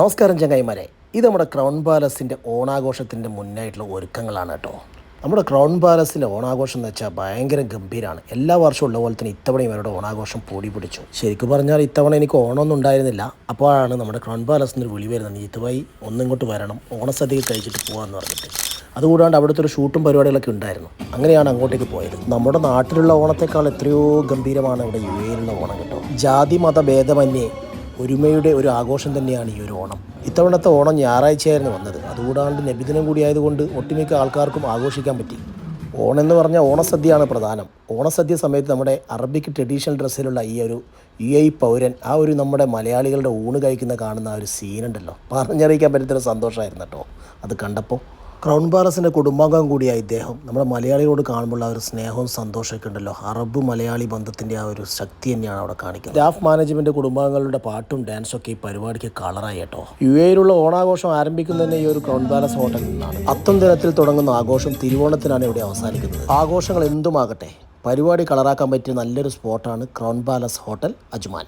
നമസ്കാരം ചങ്ങായിമാരെ. ഇത് നമ്മുടെ ക്രൗൺ പാലസിന്റെ ഓണാഘോഷത്തിന്റെ മുന്നായിട്ടുള്ള ഒരുക്കങ്ങളാണ് കേട്ടോ. നമ്മുടെ ക്രൗൺ പാലസിന്റെ ഓണാഘോഷം എന്ന് വെച്ചാൽ ഭയങ്കര ഗംഭീരമാണ് എല്ലാ വർഷവും ഉള്ള പോലെ തന്നെ ഇത്തവണയും ഇവരുടെ ഓണാഘോഷം പൊടി പിടിച്ചു. ശരിക്കും പറഞ്ഞാൽ ഇത്തവണ എനിക്ക് ഓണമൊന്നും ഉണ്ടായിരുന്നില്ല. അപ്പോഴാണ് നമ്മുടെ ക്രൗൺ പാലസിൽ നിന്ന് വിളി വരുന്നത്. ഇതുവഴി ഒന്നിങ്ങോട്ട് വരണം. ഓണസദ്യ കഴിച്ചിട്ട് പോകാമെന്ന് പറഞ്ഞിട്ട്. അതുകൂടാണ്ട് അവിടുത്തെ ഒരു ഷൂട്ടും പരിപാടികളൊക്കെ ഉണ്ടായിരുന്നു. അങ്ങനെയാണ് അങ്ങോട്ടേക്ക് പോയത്. നമ്മുടെ നാട്ടിലുള്ള ഓണത്തെക്കാൾ എത്രയോ ഗംഭീരമാണ് ഇവിടെ യു എയിലുള്ള ഓണം കേട്ടോ. ജാതി മത ഭേദമന്യേ ഒരുമയുടെ ഒരു ആഘോഷം തന്നെയാണ് ഈ ഒരു ഓണം. ഇത്തവണത്തെ ഓണം ഞായറാഴ്ചയായിരുന്നു വന്നത്. അതുകൂടാണ്ട് നബിദിനം കൂടി ആയതുകൊണ്ട് ഒട്ടുമിക്ക ആൾക്കാർക്കും ആഘോഷിക്കാൻ പറ്റി. ഓണം എന്ന് പറഞ്ഞാൽ ഓണസദ്യയാണ് പ്രധാനം. ഓണസദ്യ സമയത്ത് നമ്മുടെ അറബിക് ട്രഡീഷണൽ ഡ്രസ്സിലുള്ള ഈ ഒരു യു ഐ പൗരൻ ആ ഒരു നമ്മുടെ മലയാളികളുടെ ഊണ് കഴിക്കുന്ന കാണുന്ന ആ ഒരു സീനുണ്ടല്ലോ പറഞ്ഞറിയിക്കാൻ പറ്റുന്നൊരു സന്തോഷമായിരുന്നു കേട്ടോ. അത് കണ്ടപ്പോൾ ക്രൗൺ പാലസിന്റെ കുടുംബാംഗം കൂടിയായ ഇദ്ദേഹം. നമ്മുടെ മലയാളികളോട് കാണുമ്പോൾ ആ ഒരു സ്നേഹവും സന്തോഷമൊക്കെ ഉണ്ടല്ലോ. അറബ് മലയാളി ബന്ധത്തിന്റെ ആ ഒരു ശക്തി തന്നെയാണ് അവിടെ കാണിക്കുന്നത്. സ്റ്റാഫ് മാനേജ്മെന്റ് കുടുംബാംഗങ്ങളുടെ പാട്ടും ഡാൻസും ഒക്കെ ഈ പരിപാടിക്ക് കളറായി കേട്ടോ. യു എയിലുള്ള ഓണാഘോഷം ആരംഭിക്കുന്നത് ഈ ഒരു ക്രൗൺ പാലസ് ഹോട്ടലിൽ നിന്നാണ്. അത്തം ദിനത്തിൽ തുടങ്ങുന്ന ആഘോഷം തിരുവോണത്തിനാണ് ഇവിടെ അവസാനിക്കുന്നത്. ആഘോഷങ്ങൾ എന്തുമാകട്ടെ? പരിപാടി കളറാക്കാൻ പറ്റിയ നല്ലൊരു സ്പോട്ടാണ് ക്രൗൺ പാലസ് ഹോട്ടൽ അജ്മാൻ.